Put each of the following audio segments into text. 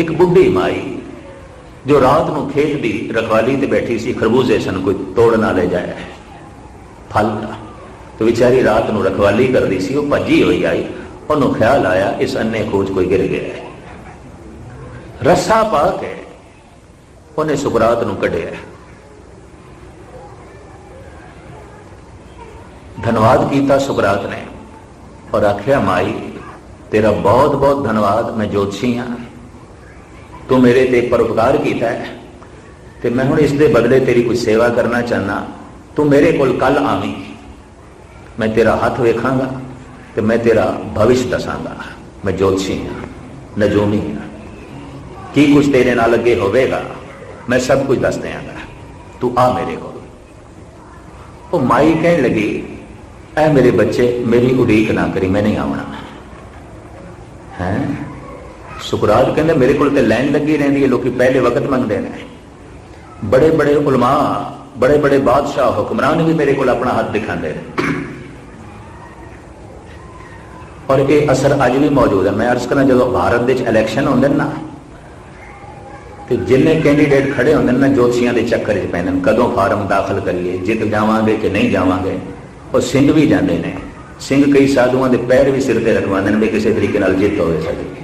ਇੱਕ ਬੁੱਢੀ ਮਾਈ ਜੋ ਰਾਤ ਨੂੰ ਖੇਤ ਦੀ ਰਖਵਾਲੀ ਤੇ ਬੈਠੀ ਸੀ, ਖਰਬੂਜ਼ੇ ਸਨ, ਕੋਈ ਤੋੜ ਨਾ ਲੈ ਜਾਏ। ਫਲ ਦਾ। ਤੇ ਵਿਚਾਰੀ ਰਾਤ ਨੂੰ ਰਖਵਾਲੀ ਕਰਦੀ ਸੀ, ਉਹ ਭੱਜੀ ਹੋਈ ਆਈ। ਉਹਨੂੰ ਖਿਆਲ ਆਇਆ, ਇਸ ਅੰਨੇ ਖੋਜ ਕੋਈ ਗਿਰ ਗਿਆ ਹੈ। ਰੱਸਾ ਪਾ ਕੇ ਉਹਨੇ ਸੁਕਰਾਤ ਨੂੰ ਕੱਢਿਆ। ਧੰਨਵਾਦ ਕੀਤਾ ਸੁਕਰਾਤ ਨੇ ਔਰ ਆਖਿਆ, ਮਾਈ, ਤੇਰਾ ਬਹੁਤ ਬਹੁਤ ਧੰਨਵਾਦ, ਮੈਂ ਜੋਤਸ਼ੀ ਹਾਂ। ਤੂੰ ਮੇਰੇ ਤੇ ਪਰਉਪਕਾਰ ਕੀਤਾ ਹੈ ਤੇ ਮੈਂ ਹੁਣ ਇਸ ਦੇ ਬਦਲੇ ਤੇਰੀ ਕੋਈ ਸੇਵਾ ਕਰਨਾ ਚਾਹਨਾ ਤੂੰ ਮੇਰੇ ਕੋਲ ਕੱਲ ਆਵੀਂ। ਮੈਂ ਤੇਰਾ ਹੱਥ ਵੇਖਾਂਗਾ ਤੇ ਮੈਂ ਤੇਰਾ ਭਵਿਸ਼ ਦੱਸਾਂਗਾ। ਮੈਂ ਜੋਤਸ਼ੀ ਹਾਂ, ਨਜੂਮੀ ਹਾਂ। ਕੀ ਕੁਝ ਤੇਰੇ ਨਾਲ ਅੱਗੇ ਹੋਵੇਗਾ, ਮੈਂ ਸਭ ਕੁਝ ਦੱਸ ਦਿਆਂਗਾ। ਤੂੰ ਆ ਮੇਰੇ ਕੋਲ। ਉਹ ਮਾਈ ਕਹਿਣ ਲੱਗੀ, ਐ ਮੇਰੇ ਬੱਚੇ, ਮੇਰੀ ਉਡੀਕ ਨਾ ਕਰੀ, ਮੈਂ ਨਹੀਂ ਆਉਣਾ। ਹੈ? ਸੁਖਰਾਜ ਕਹਿੰਦੇ, ਮੇਰੇ ਕੋਲ ਤੇ ਲਾਈਨ ਲੱਗੀ ਰਹਿੰਦੀ ਹੈ, ਲੋਕੀ ਪਹਿਲੇ ਵਕਤ ਮੰਗਦੇ ਨੇ। ਬੜੇ ਬੜੇ ਉਲਮਾ ਬੜੇ ਬੜੇ ਬਾਦਸ਼ਾਹ ਹੁਕਮਰਾਨ ਵੀ ਮੇਰੇ ਕੋਲ ਆਪਣਾ ਹੱਥ ਦਿਖਾਉਂਦੇ ਨੇ। ਔਰ ਇਹ ਅਸਰ ਅੱਜ ਵੀ ਮੌਜੂਦ ਹੈ। ਮੈਂ ਅਰਜ਼ ਕਰਾਂ ਜਦੋਂ ਭਾਰਤ ਦੇ ਵਿੱਚ ਇਲੈਕਸ਼ਨ ਹੁੰਦੇ ਨੇ ਨਾ, ਤੇ ਜਿੰਨੇ ਕੈਂਡੀਡੇਟ ਖੜੇ ਹੁੰਦੇ ਨੇ ਨਾ, ਜੋਤਸ਼ੀਆਂ ਦੇ ਚੱਕਰ 'ਚ ਪੈਂਦੇ ਨੇ। ਕਦੋਂ ਫਾਰਮ ਦਾਖਲ ਕਰੀਏ, ਜਿੱਤ ਜਾਵਾਂਗੇ ਕਿ ਨਹੀਂ ਜਾਵਾਂਗੇ, ਉਹ ਸਿੰਘ ਵੀ ਜਾਂਦੇ ਨੇ। ਸਿੰਘ ਕਈ ਸਾਧੂਆਂ ਦੇ ਪੈਰ ਵੀ ਸਿਰ ਤੇ ਰਖਵਾਉਂਦੇ ਨੇ ਵੀ ਕਿਸੇ ਤਰੀਕੇ ਨਾਲ ਜਿੱਤ ਹੋਵੇ ਸਾਡੀ।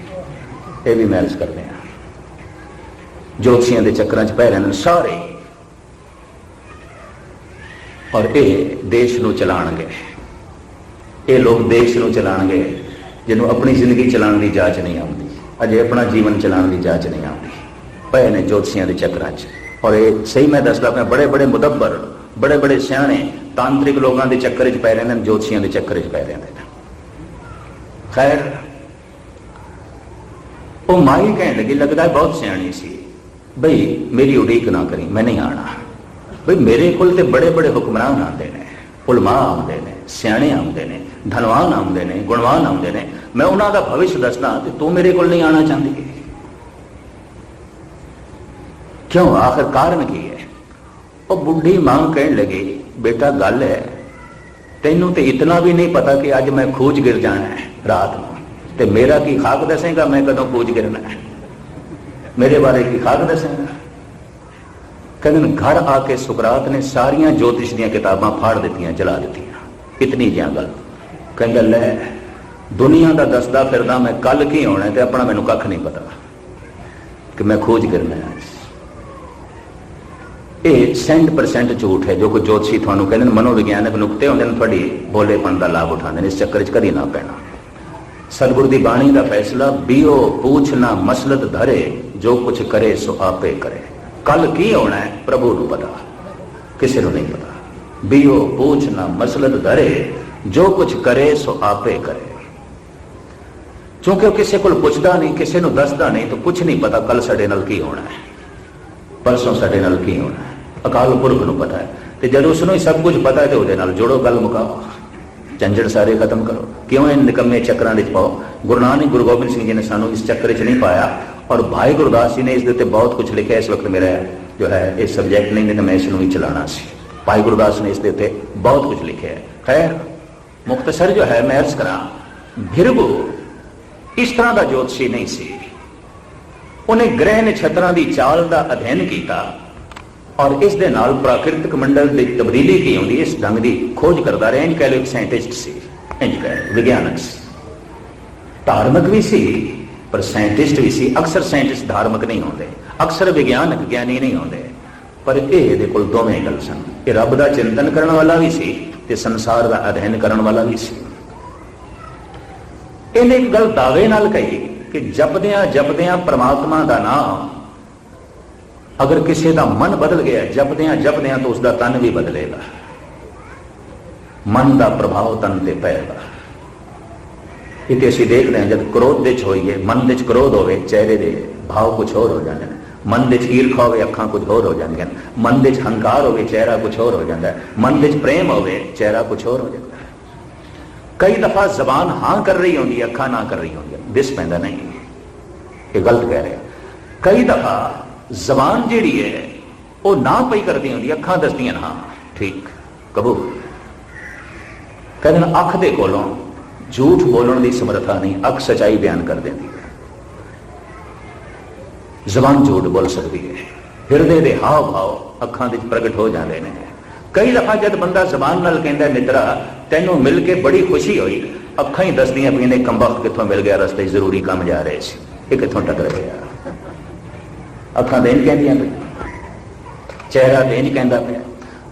ਇਹ ਵੀ ਮੈਂ ਕਰਦੇ ਹਾਂ। ਜੋਤਸ਼ੀਆਂ ਦੇ ਚੱਕਰਾਂ 'ਚ ਪੈ ਰਹਿੰਦੇ ਨੇ ਸਾਰੇ। ਔਰ ਇਹ ਦੇਸ਼ ਨੂੰ ਚਲਾਣਗੇ। ਇਹ ਲੋਕ ਦੇਸ਼ ਨੂੰ ਚਲਾਣਗੇ, ਜਿਹਨੂੰ ਆਪਣੀ ਜ਼ਿੰਦਗੀ ਚਲਾਉਣ ਦੀ ਜਾਚ ਨਹੀਂ ਆਉਂਦੀ। ਅਜੇ ਆਪਣਾ ਜੀਵਨ ਚਲਾਉਣ ਦੀ ਜਾਚ ਨਹੀਂ ਆਉਂਦੀ। ਪਏ ਨੇ ਜੋਤਸ਼ੀਆਂ ਦੇ ਚੱਕਰਾਂ 'ਚ। ਔਰ ਇਹ ਸਹੀ ਮੈਂ ਦੱਸਦਾ ਪਿਆ ਬੜੇ ਬੜੇ ਮੁਦੱਬਰ ਬੜੇ ਬੜੇ ਸਿਆਣੇ, ਤਾਂਤਰਿਕ ਲੋਕਾਂ ਦੇ ਚੱਕਰ 'ਚ ਪੈ ਰਹੇ ਨੇ, ਜੋਤਸ਼ੀਆਂ ਦੇ ਚੱਕਰ 'ਚ ਪੈ ਰਹੇ ਨੇ। ਖੈਰ ਉਹ ਮਾਈ ਕਹਿਣ ਲੱਗੀ, ਲੱਗਦਾ ਬਹੁਤ ਸਿਆਣੀ ਸੀ। ਬਈ, ਮੇਰੀ ਉਡੀਕ ਨਾ ਕਰੀ, ਮੈਂ ਨਹੀਂ ਆਣਾ ਬਈ, ਮੇਰੇ ਕੋਲ ਤੇ ਬੜੇ ਬੜੇ ਹੁਕਮਰਾਨ ਆਉਂਦੇ ਨੇ, ਉਲਮਾ ਆਉਂਦੇ ਨੇ, ਸਿਆਣੇ ਆਉਂਦੇ ਨੇ, ਧਨਵਾਨ ਆਉਂਦੇ ਨੇ, ਗੁਣਵਾਨ ਆਉਂਦੇ ਨੇ। ਮੈਂ ਉਹਨਾਂ ਦਾ ਭਵਿੱਖ ਦੱਸਦਾ ਤੇ ਤੂੰ ਮੇਰੇ ਕੋਲ ਨਹੀਂ ਆਣਾ ਚਾਹੁੰਦੀ। ਕਿਉਂ? ਆਖਰ ਕਾਰਨ ਕੀ ਹੈ? ਉਹ ਬੁੱਢੀ ਮਾਂ ਕਹਿਣ ਲੱਗੀ, ਬੇਟਾ, ਗੱਲ ਹੈ, ਤੈਨੂੰ ਤੇ ਇਤਨਾ ਵੀ ਨਹੀਂ ਪਤਾ ਕਿ ਅੱਜ ਮੈਂ ਖੋਜ ਗਿਰ ਜਾਣਾ ਹੈ ਰਾਤ ਨੂੰ। ਤੇ ਮੇਰਾ ਕੀ ਖਾਕ ਦੱਸੇਗਾ? ਮੈਂ ਕਦੋਂ ਖੋਜ ਗਿਰਨਾ ਮੇਰੇ ਬਾਰੇ ਕੀ ਖਾਕ ਦੱਸੇਗਾ? ਕਹਿੰਦੇ ਘਰ ਆ ਕੇ ਸੁਕਰਾਤ ਨੇ ਸਾਰੀਆਂ ਜੋਤਿਸ਼ ਦੀਆਂ ਕਿਤਾਬਾਂ ਫਾੜ ਦਿੱਤੀਆਂ, ਜਲਾ ਦਿੱਤੀਆਂ। ਇਤਨੀ ਜਿਹਾ ਗੱਲ। ਕਹਿੰਦਾ, ਲੈ, ਦੁਨੀਆ ਦਾ ਦੱਸਦਾ ਫਿਰਦਾ ਮੈਂ ਕੱਲ ਕੀ ਹੋਣਾ ਤੇ ਆਪਣਾ ਮੈਨੂੰ ਕੱਖ ਨਹੀਂ ਪਤਾ ਕਿ ਮੈਂ ਖੋਜ ਕਰਨਾ ਹੈ। ਇਹ 100% ਝੂਠ ਹੈ, ਜੋ ਕੋ ਜੋਤਸ਼ੀ ਤੁਹਾਨੂੰ ਕਹਿੰਦੇ ਨੇ, ਮਨੋਵਿਗਿਆਨਕ ਨੁਕਤੇ ਹੁੰਦੇ ਨੇ, ਤੁਹਾਡੀ ਬੋਲੇਪਨ ਦਾ ਲਾਭ ਉਠਾਉਂਦੇ ਨੇ, ਇਸ ਚੱਕਰ 'ਚ ਕਦੀ ਨਾ ਪੈਣਾ। ਸਤਿਗੁਰ ਦੀ ਬਾਣੀ ਦਾ ਫੈਸਲਾ, ਬੀਓ ਪੂਛਣਾ ਮਸਲਤ ਧਰੇ, ਜੋ ਕੁਝ ਕਰੇ ਸੋ ਆਪੇ ਕਰੇ। ਕੱਲ ਕੀ ਹੋਣਾ ਹੈ? ਪ੍ਰਭੂ ਨੂੰ ਪਤਾ। ਕਿਸੇ ਨੂੰ ਨਹੀਂ ਪਤਾ। ਬੀਓ ਪੂਛਣਾ ਮਸਲਤ ਧਰੇ, ਜੋ ਕੁਝ ਕਰੇ ਸੋ ਆਪੇ ਕਰੇ। ਕਿਉਂਕਿ ਉਹ ਕਿਸੇ ਕੋਲ ਪੁੱਛਦਾ ਨਹੀਂ, ਕਿਸੇ ਨੂੰ ਦੱਸਦਾ ਨਹੀਂ, ਤਾਂ ਕੁਝ ਨਹੀਂ ਪਤਾ ਕੱਲ ਸਾਡੇ ਨਾਲ ਕੀ ਹੋਣਾ ਹੈ। ਪਰਸੋਂ ਸਾਡੇ ਨਾਲ ਕੀ ਹੋਣਾ ਹੈ? ਅਕਾਲ ਪੁਰਖ ਨੂੰ ਪਤਾ ਹੈ। ਤੇ ਜਦੋਂ ਉਸ ਨੂੰ ਸਭ ਕੁਝ ਪਤਾ ਹੈ, ਤੇ ਉਹਦੇ ਨਾਲ ਜੋੜੋ, ਗੱਲ ਮੁਕਾਓ। ਝੰਜੜ ਸਾਰੇ ਖਤਮ ਕਰੋ। ਕਿਉਂ ਇਹ ਨਿਕੰਮੇ ਚੱਕਰਾਂ ਵਿੱਚ ਪਾਓ? ਗੁਰੂ ਨਾਨਕ, ਗੁਰੂ ਗੋਬਿੰਦ ਸਿੰਘ ਜੀ ਨੇ ਸਾਨੂੰ ਇਸ ਚੱਕਰ 'ਚ ਨਹੀਂ ਪਾਇਆ। ਔਰ ਭਾਈ ਗੁਰਦਾਸ ਜੀ ਨੇ ਇਸ ਦੇ ਉੱਤੇ ਬਹੁਤ ਕੁਝ ਲਿਖਿਆ। ਇਸ ਵਕਤ ਮੇਰਾ ਜੋ ਹੈ, ਇਹ ਸਬਜੈਕਟ ਨਹੀਂ ਤਾਂ ਮੈਂ ਇਸ ਨੂੰ ਹੀ ਚਲਾਣਾ ਸੀ। ਭਾਈ ਗੁਰਦਾਸ ਨੇ ਇਸ ਦੇ ਉੱਤੇ ਬਹੁਤ ਕੁਝ ਲਿਖਿਆ ਹੈ। ਖੈਰ ਮੁਖਤਸਰ ਜੋ ਹੈ, ਮੈਂ ਅਰਜ਼ ਕਰਾਂ ਭਿਰਗੂ ਇਸ ਤਰ੍ਹਾਂ ਦਾ ਜੋਤਸ਼ੀ ਨਹੀਂ ਸੀ। ਉਹਨੇ ਗ੍ਰਹਿ ਨਛਤਰਾਂ ਦੀ ਚਾਲ ਦਾ ਅਧਿਐਨ ਕੀਤਾ। ਔਰ ਇਸ ਦੇ ਨਾਲ ਪ੍ਰਾਕਿਰਤਿਕ ਮੰਡਲ ਦੀ ਤਬਦੀਲੀ ਕੀ ਹੁੰਦੀ ਇਸ ਢੰਗ ਦੀ ਖੋਜ ਕਰਦਾ ਰਿਹਾ ਇੰਜ ਕਹਿ ਲਓ ਇੱਕ ਸਾਇੰਟਿਸਟ ਸੀ ਇੰਜ ਵਿਗਿਆਨਕ ਸੀ। ਧਾਰਮਿਕ ਵੀ ਸੀ, ਪਰ ਸਾਇੰਟਿਸਟ ਵੀ ਸੀ। ਅਕਸਰ ਸਾਇੰਟਿਸਟ ਧਾਰਮਿਕ ਨਹੀਂ ਹੁੰਦੇ, ਅਕਸਰ ਵਿਗਿਆਨਕ ਗਿਆਨੀ ਨਹੀਂ ਹੁੰਦੇ। ਪਰ ਇਹ ਇਹਦੇ ਕੋਲ ਦੋਵੇਂ ਗੱਲ ਸਨ। ਇਹ ਰੱਬ ਦਾ ਚਿੰਤਨ ਕਰਨ ਵਾਲਾ ਵੀ ਸੀ ਤੇ ਸੰਸਾਰ ਦਾ ਅਧਿਐਨ ਕਰਨ ਵਾਲਾ ਵੀ ਸੀ। ਇਹਨੇ ਇੱਕ ਗੱਲ ਦਾਅਵੇ ਨਾਲ ਕਹੀ ਕਿ ਜਪਦਿਆਂ ਜਪਦਿਆਂ ਪ੍ਰਮਾਤਮਾ ਦਾ ਨਾਮ ਅਗਰ ਕਿਸੇ ਦਾ ਮਨ ਬਦਲ ਗਿਆ ਜਪਦਿਆਂ ਜਪਦਿਆਂ ਤਾਂ ਉਸ ਦਾ ਤਨ ਵੀ ਬਦਲੇਗਾ ਮਨ ਦਾ ਪ੍ਰਭਾਵ ਤਨ ਤੇ ਪਏਗਾ ਇਹ ਤੇ ਅਸੀਂ ਦੇਖਦੇ ਹਾਂ ਜਦ ਕ੍ਰੋਧ ਦੇ ਚ ਹੋਈਏ ਮਨ ਦੇ ਚ ਕ੍ਰੋਧ ਹੋਵੇ ਚਿਹਰੇ ਦੇ ਭਾਵ ਕੁਝ ਹੋਰ ਹੋ ਜਾਂਦੇ ਨੇ ਮਨ ਦੇ ਚ ਈਰਖਾ ਹੋਵੇ ਅੱਖਾਂ ਕੁਝ ਹੋਰ ਹੋ ਜਾਂਦੀਆਂ ਨੇ ਮਨ ਦੇ ਚ ਹੰਕਾਰ ਹੋਵੇ ਚਿਹਰਾ ਕੁਝ ਹੋਰ ਹੋ ਜਾਂਦਾ ਹੈ ਮਨ ਦੇ ਚ ਪ੍ਰੇਮ ਹੋਵੇ ਚਿਹਰਾ ਕੁਝ ਹੋਰ ਹੋ ਜਾਂਦਾ ਹੈ ਕਈ ਦਫਾ ਜ਼ਬਾਨ ਹਾਂ ਕਰ ਰਹੀ ਹੁੰਦੀ ਹੈ ਅੱਖਾਂ ਨਾ ਕਰ ਰਹੀ ਹੁੰਦੀਆਂ ਦਿਸ ਪੈਂਦਾ ਨਹੀਂ ਇਹ ਗਲਤ ਕਹਿ ਰਿਹਾ ਕਈ ਦਫਾ ਜ਼ਬਾਨ ਜਿਹੜੀ ਹੈ, ਉਹ ਨਾ ਪਈ ਕਰਦੀ ਹੁੰਦੀ ਅੱਖਾਂ ਦੱਸਦੀਆਂ ਹਾਂ, ਠੀਕ, ਕਬੂਲ। ਕਹਿੰਦੇ ਅੱਖ ਦੇ ਕੋਲੋਂ ਝੂਠ ਬੋਲਣ ਦੀ ਸਮਰੱਥਾ ਨਹੀਂ, ਅੱਖ ਸਚਾਈ ਬਿਆਨ ਕਰ ਦਿੰਦੀ ਹੈ। ਜ਼ਬਾਨ ਝੂਠ ਬੋਲ ਸਕਦੀ ਹੈ। ਹਿਰਦੇ ਦੇ ਹਾਵ ਭਾਵ ਅੱਖਾਂ ਦੇ ਪ੍ਰਗਟ ਹੋ ਜਾਂਦੇ ਨੇ। ਕਈ ਦਫਾ ਜਦ ਬੰਦਾ ਜ਼ਬਾਨ ਨਾਲ ਕਹਿੰਦਾ, ਮਿੱਤਰਾ, ਤੈਨੂੰ ਮਿਲ ਕੇ ਬੜੀ ਖੁਸ਼ੀ ਹੋਈ। ਅੱਖਾਂ ਹੀ ਦੱਸਦੀਆਂ ਪਈਆਂ ਨੇ ਕੰਬਖ ਕਿੱਥੋਂ ਮਿਲ ਗਿਆ, ਰਸਤੇ ਜ਼ਰੂਰੀ ਕੰਮ ਜਾ ਰਹੇ ਸੀ। ਇਹ ਕਿੱਥੋਂ ਟੱਕਰ ਗਿਆ? ਅੱਖਾਂ ਦੇਣ ਕਹਿੰਦੀਆਂ ਪਈ ਚਿਹਰਾ ਦੇਣ ਕਹਿੰਦਾ ਪਿਆ।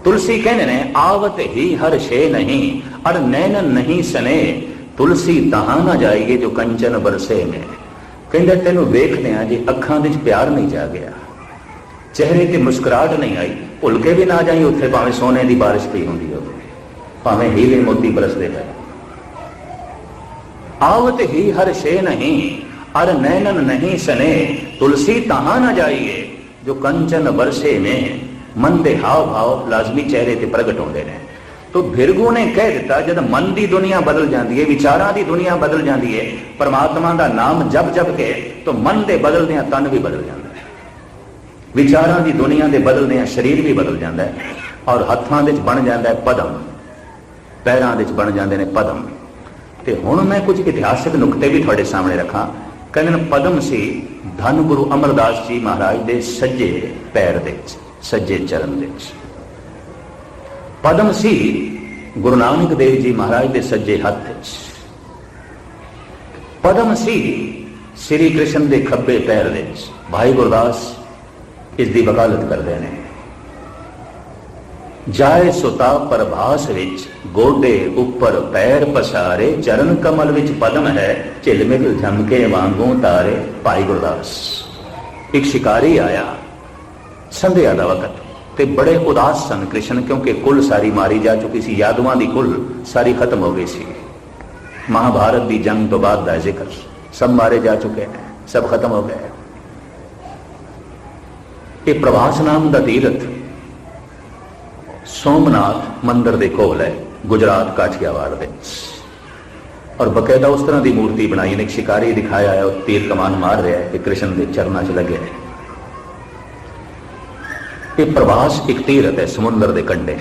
ਤੁਲਸੀ ਕਹਿੰਦੇ ਨੇ, ਆਵਤ ਹੀ ਹਰ ਸ਼ੇ ਨਹੀਂ ਅਰ ਨੈਣ ਨਹੀਂ ਸਨੇ। ਤੁਲਸੀ ਤਹਾਂ ਨਾ ਜਾਏਗੀ ਜੋ ਕੰਚਨ ਬਰਸੇ ਨੇ। ਕਹਿੰਦਾ, ਤੈਨੂੰ ਵੇਖਦੇ ਆ ਜੇ ਅੱਖਾਂ ਵਿੱਚ ਪਿਆਰ ਨਹੀਂ ਜਾ ਗਿਆ। ਚਿਹਰੇ ਤੇ ਮੁਸਕਰਾਹਟ ਨਹੀਂ ਆਈ। ਭੁੱਲ ਕੇ ਵੀ ਨਾ ਜਾਈ, ਉੱਥੇ ਭਾਵੇਂ ਸੋਨੇ ਦੀ بارش ਪਈ ਹੁੰਦੀ ਹੋਵੇ। ਭਾਵੇਂ ਹੀਰੇ ਮੋਤੀ ਬਰਸਦੇ ਪਏ ਆਵਤ ਹੀ ਹਰ ਸ਼ੇ ਨਹੀਂ अर नैनन नहीं सने तुलसी तहां न जाइए जो कंचन बरसे में ਮਨ ਦੇ ਹਾਵ ਭਾਵ ਲਾਜ਼ਮੀ ਚਿਹਰੇ ਤੇ ਪ੍ਰਗਟ ਹੁੰਦੇ ਨੇ ਤੋ ਭਿਰਗੂ ਨੇ ਕਹਿ ਦਿੱਤਾ ਜਦ ਮਨ ਦੀ ਦੁਨੀਆ ਬਦਲ ਜਾਂਦੀ ਹੈ ਵਿਚਾਰਾਂ ਦੀ ਦੁਨੀਆ ਬਦਲ ਜਾਂਦੀ ਹੈ ਪਰਮਾਤਮਾ ਦਾ ਨਾਮ ਜਪ ਜਪ ਕੇ ਤੋ ਮਨ ਦੇ ਬਦਲਦਿਆਂ ਤਨ ਵੀ ਬਦਲ ਜਾਂਦਾ ਹੈ ਵਿਚਾਰਾਂ ਦੀ ਦੁਨੀਆ ਦੇ ਬਦਲਦਿਆਂ ਸਰੀਰ ਵੀ ਬਦਲ ਜਾਂਦਾ ਹੈ ਔਰ ਹੱਥਾਂ ਵਿੱਚ ਬਣ ਜਾਂਦਾ ਹੈ ਪਦਮ ਪੈਰਾਂ ਵਿੱਚ ਬਣ ਜਾਂਦੇ ਨੇ ਪਦਮ ਤੇ ਹੁਣ ਮੈਂ ਕੁਝ ਇਤਿਹਾਸਕ ਨੁਕਤੇ ਵੀ ਤੁਹਾਡੇ ਸਾਹਮਣੇ ਰੱਖਾਂ ਕਹਿੰਦੇ ਨੇ ਪਦਮ ਸੀ ਧੰਨ ਗੁਰੂ ਅਮਰਦਾਸ ਜੀ ਮਹਾਰਾਜ ਦੇ ਸੱਜੇ ਪੈਰ ਦੇ ਵਿੱਚ, ਸੱਜੇ ਚਰਨ ਦੇ ਵਿੱਚ। ਪਦਮ ਸੀ ਗੁਰੂ ਨਾਨਕ ਦੇਵ ਜੀ ਮਹਾਰਾਜ ਦੇ ਸੱਜੇ ਹੱਥ ਵਿੱਚ। ਪਦਮ ਸੀ ਸ੍ਰੀ ਕ੍ਰਿਸ਼ਨ ਦੇ ਖੱਬੇ ਪੈਰ ਦੇ ਵਿੱਚ। ਭਾਈ ਗੁਰਦਾਸ, ਇਸ ਦੀ ਵਕਾਲਤ ਕਰਦੇ ਨੇ। ਜਾਏ ਸੁਤਾ ਪ੍ਰਭਾਸ ਵਿੱਚ, ਗੋਡੇ ਉੱਪਰ ਪੈਰ ਪਸਾਰੇ, ਚਰਨ ਕਮਲ ਵਿੱਚ ਪਦਮ ਹੈ ਝਿਲਮਿਲ ਝਮਕੇ ਵਾਂਗੂ ਤਾਰੇ, ਭਾਈ ਗੁਰਦਾਸ। ਇੱਕ ਸ਼ਿਕਾਰੀ ਆਇਆ, ਸੰਧਿਆ ਦਾ ਵਕਤ, ਤੇ ਬੜੇ ਉਦਾਸ ਸਨ ਕ੍ਰਿਸ਼ਨ, ਕਿਉਂਕਿ ਕੁੱਲ ਸਾਰੀ ਮਾਰੀ ਜਾ ਚੁੱਕੀ ਸੀ, ਯਾਦਵਾਂ ਦੀ ਕੁੱਲ ਸਾਰੀ ਖਤਮ ਹੋ ਗਈ ਸੀ। ਮਹਾਭਾਰਤ ਦੀ ਜੰਗ ਤੋਂ ਬਾਅਦ ਦਾ ਜ਼ਿਕਰ, ਸਭ ਮਾਰੇ ਜਾ ਚੁੱਕੇ ਨੇ, ਸਭ ਖਤਮ ਹੋ ਗਏ। ਇਹ ਪ੍ਰਭਾਸ ਨਾਮ ਦਾ ਤੀਰਥ ਸੋਮਨਾਥ ਮੰਦਿਰ ਦੇ ਕੋਲ ਹੈ, ਗੁਜਰਾਤ ਕਾਠੀਆਵਾੜ ਦੇ। ਔਰ ਬਕਾਇਦਾ ਉਸ ਤਰ੍ਹਾਂ ਦੀ ਮੂਰਤੀ ਬਣਾਈ ਨੇ, ਇੱਕ ਸ਼ਿਕਾਰੀ ਦਿਖਾਇਆ ਹੈ, ਉਹ ਤੀਰ ਕਮਾਨ ਮਾਰ ਰਿਹਾ ਹੈ ਕਿ ਕ੍ਰਿਸ਼ਨ ਦੇ ਚਰਨਾਂ 'ਚ ਲੱਗੇ ਹੈ ਇਹ ਪ੍ਰਵਾਸ ਇੱਕ ਤੀਰਥ ਹੈ, ਸਮੁੰਦਰ ਦੇ ਕੰਢੇ।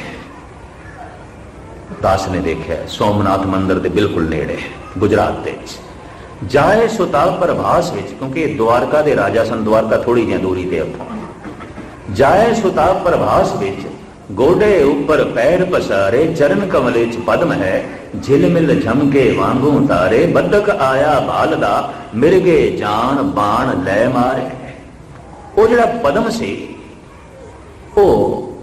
ਦਾਸ ਨੇ ਦੇਖਿਆ, ਸੋਮਨਾਥ ਮੰਦਿਰ ਦੇ ਬਿਲਕੁਲ ਨੇੜੇ, ਗੁਜਰਾਤ ਦੇ ਵਿੱਚ। ਜਾਏ ਸੁਤਾ ਪ੍ਰਭਾਸ ਵਿੱਚ, ਕਿਉਂਕਿ ਇਹ ਦੁਆਰਕਾ ਦੇ ਰਾਜਾ ਸਨ ਦੁਆਰਕਾ ਥੋੜੀ ਜਿਹੀ ਦੂਰੀ ਤੇ ਉੱਥੋਂ ਜਾਏ ਸੁਤਾ ਪ੍ਰਭਾਸ ਵਿੱਚ ਗੋਡੇ ਉੱਪਰ ਪੈਰ ਪਸਾਰੇ, ਚਰਨ ਕਮਲੇ ਚ ਪਦਮ ਹੈ। ਝਿਲਮਿਲ ਝਮਕੇ ਵਾਂਗੂ ਤਾਰੇ ਬੱਦਕ ਆਇਆ ਬਾਲ ਦਾ ਮਿਰਗੇ ਜਾਨ ਬਾਣ ਲੈ ਮਾਰੇ। ਉਹ ਜਿਹੜਾ ਪਦਮ ਸੀ, ਉਹ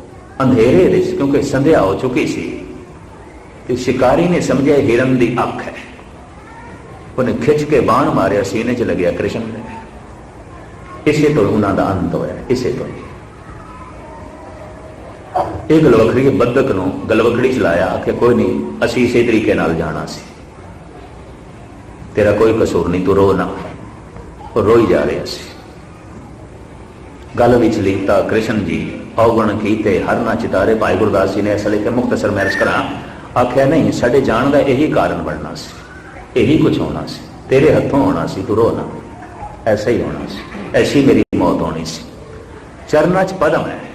ਅੰਧੇਰੇ ਦੇ ਕਿਉਂਕਿ ਸੰਧਿਆ ਹੋ ਚੁੱਕੀ ਸੀ। ਤੇ ਸ਼ਿਕਾਰੀ ਨੇ ਸਮਝਿਆ ਹਿਰਨ ਦੀ ਅੱਖ ਹੈ। ਉਹਨੇ ਖਿੱਚ ਕੇ ਬਾਣ ਮਾਰਿਆ, ਸੀਨੇ 'ਚ ਲੱਗਿਆ ਕ੍ਰਿਸ਼ਨ ਨੇ। ਇਸੇ ਤੋਂ ਉਹਨਾਂ ਦਾ ਅੰਤ ਹੋਇਆ, ਇਸੇ ਤੋਂ। ਇਹ ਗਲਵਖੜੀ ਬੰਦਕ ਨੂੰ ਗਲਵਖੜੀ ਚਲਾਇਆ ਕਿ ਕੋਈ ਨਹੀਂ, ਅਸੀਂ ਇਸੇ ਤਰੀਕੇ ਨਾਲ ਜਾਣਾ ਸੀ। ਤੇਰਾ ਕੋਈ ਕਸੂਰ ਨਹੀਂ, ਤੂੰ ਰੋ ਨਾ। ਉਹ ਰੋਈ ਜਾ ਰਿਹਾ ਸੀ। ਗੱਲ ਵਿੱਚ ਲਿਖਤਾ ਕ੍ਰਿਸ਼ਨ ਜੀ, ਔਗਣ ਕੀਤੇ, ਹਰ ਨਾ ਚਿਤਾਰੇ, ਭਾਈ ਗੁਰਦਾਸ ਜੀ ਨੇ ਅਸਲ ਕਿ ਮੁਖਤਸਰ ਮੈਂ ਅਰਜ਼ ਕਰਾਂ। ਆਖਿਆ, ਨਹੀਂ, ਸਾਡੇ ਜਾਣ ਦਾ ਇਹੀ ਕਾਰਨ ਬਣਨਾ ਸੀ। ਇਹੀ ਕੁਝ ਹੋਣਾ ਸੀ। ਤੇਰੇ ਹੱਥੋਂ ਹੋਣਾ ਸੀ, ਤੂੰ ਰੋ ਨਾ। ਐਸਾ ਹੀ ਹੋਣਾ ਸੀ। ਐਸੀ ਮੇਰੀ ਮੌਤ ਹੋਣੀ ਸੀ। ਚਰਨਾਂ 'ਚ ਪਦਮ ਹੈ।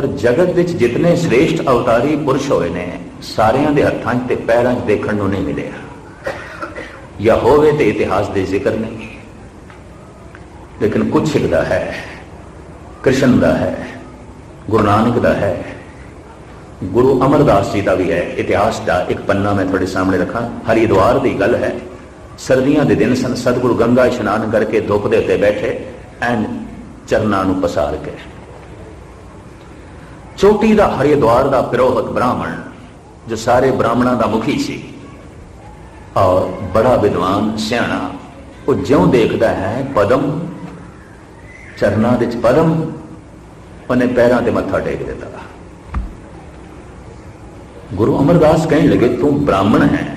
ਪਰ ਜਗਤ ਵਿੱਚ ਜਿਤਨੇ ਸ੍ਰੇਸ਼ਟ ਅਵਤਾਰੀ ਪੁਰਸ਼ ਹੋਏ ਨੇ, ਸਾਰਿਆਂ ਦੇ ਹੱਥਾਂ 'ਚ ਤੇ ਪੈਰਾਂ 'ਚ ਦੇਖਣ ਨੂੰ ਨਹੀਂ ਮਿਲਿਆ। ਜਾਂ ਹੋਵੇ ਤੇ ਇਤਿਹਾਸ ਦੇ ਜ਼ਿਕਰ ਨਹੀਂ। ਲੇਕਿਨ ਕੁਛ ਇੱਕ ਦਾ ਹੈ, ਕ੍ਰਿਸ਼ਨ ਦਾ ਹੈ, ਗੁਰੂ ਨਾਨਕ ਦਾ ਹੈ, ਗੁਰੂ ਅਮਰਦਾਸ ਜੀ ਦਾ ਵੀ ਹੈ। ਇਤਿਹਾਸ ਦਾ ਇੱਕ ਪੰਨਾ ਮੈਂ ਤੁਹਾਡੇ ਸਾਹਮਣੇ ਰੱਖਾਂ। ਹਰੀਦਵਾਰ ਦੀ ਗੱਲ ਹੈ, ਸਰਦੀਆਂ ਦੇ ਦਿਨ ਸਨ, ਸਤਿਗੁਰੂ ਗੰਗਾ ਇਸ਼ਨਾਨ ਕਰਕੇ ਧੁੱਪ ਦੇ ਉੱਤੇ ਬੈਠੇ ਐਨ ਚਰਨਾਂ ਨੂੰ ਪਸਾਰ ਕੇ। ਚੋਟੀ ਦਾ ਹਰਿਦਵਾਰ ਦਾ ਪਿਰੋਹਤ ਬ੍ਰਾਹਮਣ, ਜੋ ਸਾਰੇ ਬ੍ਰਾਹਮਣਾਂ ਦਾ ਮੁਖੀ ਸੀ। ਔਰ ਬੜਾ ਵਿਦਵਾਨ ਸਿਆਣਾ, ਉਹ ਜਿਉਂ ਦੇਖਦਾ ਹੈ ਪਦਮ, ਚਰਨਾਂ ਦੇ ਵਿੱਚ ਪਦਮ, ਉਹਨੇ ਪੈਰਾਂ ਤੇ ਮੱਥਾ ਟੇਕ ਦਿੱਤਾ। ਗੁਰੂ ਅਮਰਦਾਸ ਕਹਿਣ ਲੱਗੇ, ਤੂੰ ਬ੍ਰਾਹਮਣ ਹੈ।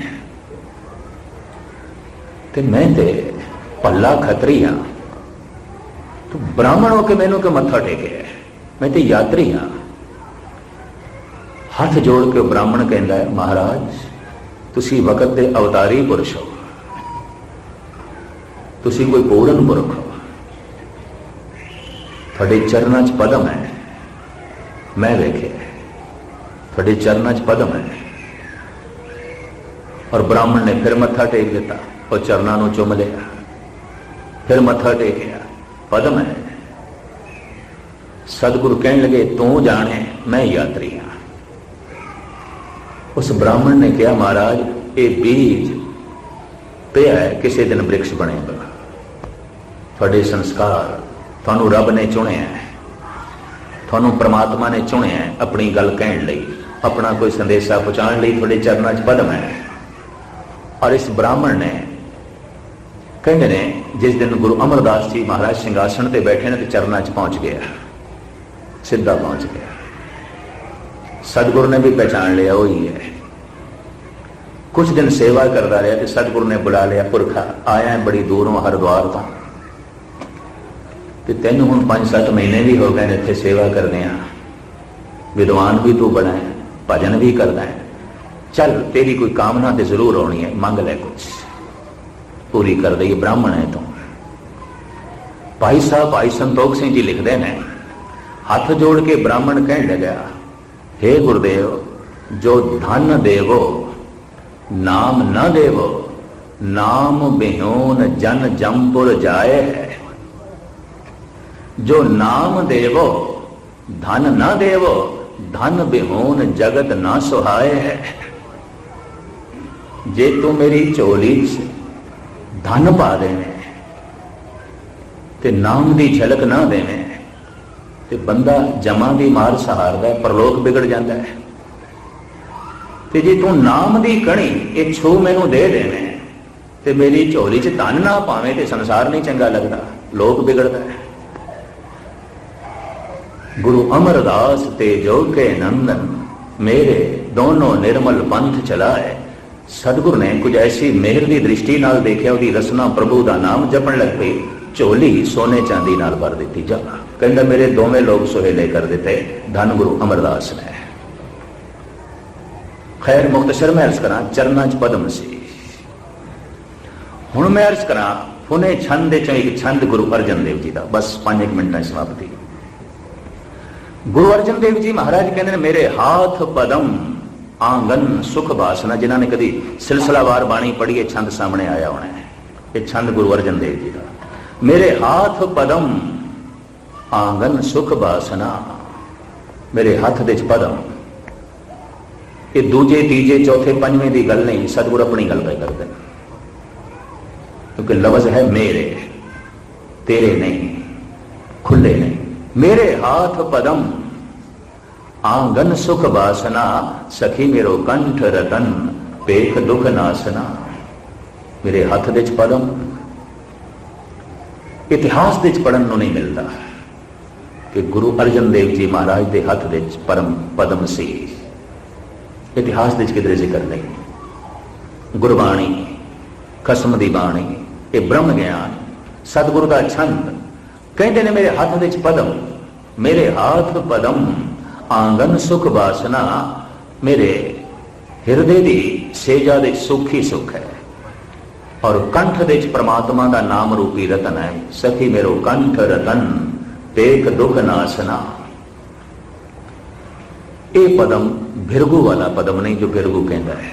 ਤੇ ਮੈਂ ਤੇ ਪੱਲਾ ਖਤਰੀ ਹਾਂ। ਤੂੰ ਬ੍ਰਾਹਮਣ ਹੋ ਕੇ ਮੈਨੂੰ ਕਿ ਮੱਥਾ ਟੇਕਿਆ ਮੈਂ ਤੇ ਯਾਤਰੀ ਹਾਂ। ਹੱਥ ਜੋੜ ਕੇ ਬ੍ਰਾਹਮਣ ਕਹਿੰਦਾ ਹੈ, ਮਹਾਰਾਜ, ਤੁਸੀਂ ਵਕਤ ਦੇ ਅਵਤਾਰੀ ਪੁਰਸ਼ ਹੋ। ਤੁਸੀਂ ਕੋਈ ਪੂਰਨ ਪੁਰਖ ਹੋ। ਤੁਹਾਡੇ ਚਰਨਾਂ 'ਚ ਪਦਮ ਹੈ। ਮੈਂ ਵੇਖਿਆ ਤੁਹਾਡੇ ਚਰਨਾਂ 'ਚ ਪਦਮ ਹੈ। ਔਰ ਬ੍ਰਾਹਮਣ ਨੇ ਫਿਰ ਮੱਥਾ ਟੇਕ ਦਿੱਤਾ, ਉਹ ਚਰਨਾਂ ਨੂੰ ਚੁੰਮ ਲਿਆ। ਫਿਰ ਮੱਥਾ ਟੇਕਿਆ, ਪਦਮ ਹੈ। ਸਤਿਗੁਰੂ ਕਹਿਣ ਲਗੇ, ਤੂੰ ਜਾਣੇ ਮੈਂ ਯਾਤਰੀ ਹਾਂ। ਉਸ ਬ੍ਰਾਹਮਣ ਨੇ ਕਿਹਾ, ਮਹਾਰਾਜ, ਇਹ ਬੀਜ ਪਿਆ ਹੈ, ਕਿਸੇ ਦਿਨ ਬ੍ਰਿਕਸ਼ ਬਣੇਗਾ। ਤੁਹਾਡੇ ਸੰਸਕਾਰ ਤੁਹਾਨੂੰ ਰੱਬ ਨੇ ਚੁਣਿਆ ਹੈ। ਤੁਹਾਨੂੰ ਪ੍ਰਮਾਤਮਾ ਨੇ ਚੁਣਿਆ ਹੈ ਆਪਣੀ ਗੱਲ ਕਹਿਣ ਲਈ। ਆਪਣਾ ਕੋਈ ਸੰਦੇਸ਼ਾ ਪਹੁੰਚਾਉਣ ਲਈ ਤੁਹਾਡੇ ਚਰਨਾਂ 'ਚ ਪਦਮ ਹੈ। ਔਰ ਇਸ ਬ੍ਰਾਹਮਣ ਨੇ ਕਹਿੰਦੇ ਨੇ, ਜਿਸ ਦਿਨ ਗੁਰੂ ਅਮਰਦਾਸ ਜੀ ਮਹਾਰਾਜ ਸਿੰਘਾਸਣ ਤੇ ਬੈਠੇ ਨੇ ਤੇ ਚਰਨਾਂ 'ਚ ਪਹੁੰਚ ਗਿਆ। ਸਿੱਧਾ ਪਹੁੰਚ ਗਿਆ। ਸਤਿਗੁਰੂ ਨੇ ਵੀ ਪਛਾਣ ਲਿਆ, ਉਹ ਹੀ। ਹੈ ਕੁਝ ਦਿਨ ਸੇਵਾ ਕਰਦਾ ਰਿਹਾ ਤੇ ਸਤਿਗੁਰੂ ਨੇ ਬੁਲਾ ਲਿਆ, ਪੁਰਖਾ, ਆਇਆ ਬੜੀ ਦੂਰੋਂ, ਹਰਿਦੁਆਰ ਤੋਂ। ਤੇ ਤੈਨੂੰ ਹੁਣ 5-7 ਮਹੀਨੇ ਵੀ ਹੋ ਗਏ ਨੇ ਇੱਥੇ ਸੇਵਾ ਕਰਦੇ ਆ ਵਿਦਵਾਨ ਵੀ ਤੂੰ ਬਣਾ ਹੈ, ਭਜਨ ਵੀ ਕਰਦਾ ਹੈ। ਚੱਲ, ਤੇਰੀ ਕੋਈ ਕਾਮਨਾ ਤੇ ਜ਼ਰੂਰ ਹੋਣੀ ਹੈ, ਮੰਗ ਲੈ ਕੁਝ ਪੂਰੀ ਕਰ ਦੇ ਬ੍ਰਾਹਮਣ ਹੈ ਤੂੰ। ਭਾਈ ਸਾਹਿਬ, ਭਾਈ ਸੰਤੋਖ ਸਿੰਘ ਜੀ ਲਿਖਦੇ ਨੇ, ਹੱਥ ਜੋੜ ਕੇ ਬ੍ਰਾਹਮਣ ਕਹਿਣ ਲੱਗਾ हे ਗੁਰਦੇਵ ਜੋ ਧਨ ਦੇਵੋ ਨਾਮ ਨਾ ਦੇਵੋ ਨਾਮ ਬਿਹੋਨ ਜਨ ਜੰਪੁਰ ਜਾਏ ਹੈ ਜੋ ਨਾਮ ਦੇਵੋ ਧਨ ਨਾ ਦੇਵੋ ਧਨ ਬਿਹੋਨ ਜਗਤ ਨਾ ਸੁਹਾਏ ਹੈ ਜੇ ਤੂੰ ਮੇਰੀ ਝੋਲੀ 'ਚ ਧਨ ਪਾ ਦੇਵੇਂ ਤੇ ਨਾਮ ਦੀ ਝਲਕ ਨਾ ਦੇਵੇਂ ਤੇ ਬੰਦਾ ਜਮਾ ਦੀ ਮਾਰ ਸਹਾਰਦਾ ਹੈ, ਪਰਲੋਕ ਵਿਗੜ ਜਾਂਦਾ ਹੈ। ਤੇ ਜੇ ਤੂੰ ਨਾਮ ਦੀ ਕਣੀ ਇਹ ਛੂ ਮੈਨੂੰ ਦੇ ਦੇਵੇਂ, ਤੇ ਮੇਰੀ ਝੋਲੀ 'ਚ ਧਨ ਨਾ ਪਾਵੇਂ ਤੇ ਸੰਸਾਰ ਨਹੀਂ ਚੰਗਾ ਲੱਗਦਾ, ਲੋਕ ਵਿਗੜਦਾ ਹੈ। ਗੁਰੂ ਅਮਰਦਾਸ ਤੇ ਜੋ ਕੇ ਨੰਦਨ, ਮੇਰੇ ਦੋਨੋਂ ਨਿਰਮਲ ਪੰਥ ਚਲਾਏ। ਸਤਿਗੁਰ ਨੇ ਕੁਝ ਐਸੀ ਮਿਹਰ ਦੀ ਦ੍ਰਿਸ਼ਟੀ ਨਾਲ ਦੇਖਿਆ, ਉਹਦੀ ਰਸਨਾ ਪ੍ਰਭੂ ਦਾ ਨਾਮ ਜਪਣ ਲੱਗ ਪਈ, ਝੋਲੀ ਸੋਨੇ ਚਾਂਦੀ ਨਾਲ ਭਰ ਦਿੱਤੀ, ਜਾ। ਕਹਿੰਦਾ, ਮੇਰੇ ਦੋਵੇਂ ਲੋਕ ਸੁਹੇਲੇ ਕਰ ਦਿੱਤੇ। ਧੰਨ ਗੁਰੂ ਅਮਰਦਾਸ ਨੇ। ਖੈਰ ਮੁਖਤਸਰ ਮੈਂ ਅਰਜ਼ ਕਰਾਂ, ਚਰਨਾਂ ਚ ਪਦਮ ਸੀ। ਹੁਣ ਮੈਂ ਅਰਜ਼ ਕਰਾਂ, ਹੁਣੇ ਛੰਦ ਦੇ ਚੋਂ ਇੱਕ ਛੰਦ ਗੁਰੂ ਅਰਜਨ ਦੇਵ ਜੀ ਦਾ। ਬਸ 5 ਮਿੰਟਾਂ ਦੀ ਸਮਾਪਤੀ। ਗੁਰੂ ਅਰਜਨ ਦੇਵ ਜੀ ਮਹਾਰਾਜ ਕਹਿੰਦੇ ਨੇ, ਮੇਰੇ ਹਾਥ ਪਦਮ, ਆਂਗਨ ਸੁਖ ਬਾਸਨਾ। ਜਿਨ੍ਹਾਂ ਨੇ ਕਦੀ ਸਿਲਸਿਲਾਵਾਰ ਬਾਣੀ ਪੜ੍ਹੀ, ਇਹ ਛੰਦ ਸਾਹਮਣੇ ਆਇਆ ਹੋਣਾ ਇਹ ਛੰਦ ਗੁਰੂ ਅਰਜਨ ਦੇਵ ਜੀ ਦਾ। ਮੇਰੇ ਹਾਥ ਪਦਮ ਆਂਗਨ ਸੁਖ ਬਾਸਨਾ। ਮੇਰੇ ਹੱਥ ਦੇ ਚ ਪਦਮ। ਇਹ ਦੂਜੇ, ਤੀਜੇ, ਚੌਥੇ, ਪੰਜਵੇਂ ਦੀ ਗੱਲ ਨਹੀਂ, ਸਤਿਗੁਰ ਆਪਣੀ ਗੱਲ ਪੈ ਕਰਦੇ ਨੇ। ਕਿਉਂਕਿ ਲਫ਼ਜ਼ ਹੈ ਮੇਰੇ, ਤੇਰੇ ਨਹੀਂ, ਖੁੱਲੇ ਨਹੀਂ। ਮੇਰੇ ਹਾਥ ਪਦਮ, ਆਂਗਨ ਸੁਖ ਬਾਸਨਾ, ਸਖੀ ਮੇਰੋ ਕੰਠ ਰਤਨ, ਪੇਖ ਦੁਖ ਨਾਸਨਾ। ਮੇਰੇ ਹੱਥ ਦੇ ਚ ਪਦਮ। ਇਤਿਹਾਸ ਦੇ ਚ ਪੜਨ ਨੂੰ ਨਹੀਂ ਮਿਲਦਾ। ਕਿ ਗੁਰੂ ਅਰਜਨ ਦੇਵ ਜੀ ਮਹਾਰਾਜ ਦੇ ਹੱਥ ਵਿੱਚ ਪਰਮ ਪਦਮ ਸੀ। ਇਤਿਹਾਸ ਦੇ ਚ ਕਿਧਰੇ ਜ਼ਿਕਰ ਨਹੀਂ। ਗੁਰਬਾਣੀ ਕਸਮ ਦੀ ਬਾਣੀ, ਇਹ ਬ੍ਰਹਮ ਗਿਆਨ, ਸਤਿਗੁਰੂ ਦਾ ਛੰਦ। ਕਹਿੰਦੇ ਨੇ ਮੇਰੇ ਹੱਥ ਵਿੱਚ ਪਦਮ, ਮੇਰੇ ਹੱਥ ਪਦਮ, ਆਂਗਨ ਸੁਖ ਬਾਸਨਾ ਮੇਰੇ ਹਿਰਦੇ ਦੀ ਸੇਜਾ ਦੇ ਸੁਖ ਹੀ ਸੁਖ ਹੈ। ਔਰ ਕੰਠ ਦੇ ਵਿੱਚ ਪ੍ਰਮਾਤਮਾ ਦਾ ਨਾਮ ਰੂਪੀ ਰਤਨ ਹੈ। ਸਖੀ ਮੇਰੋ ਕੰਠ ਰਤਨ। ਤੇਕ ਦੁਖ ਨਾਸਨਾ ਇਹ ਪਦਮ ਬਿਰਗੂ ਵਾਲਾ ਪਦਮ ਨਹੀਂ ਜੋ ਬਿਰਗੂ ਕਹਿੰਦਾ ਹੈ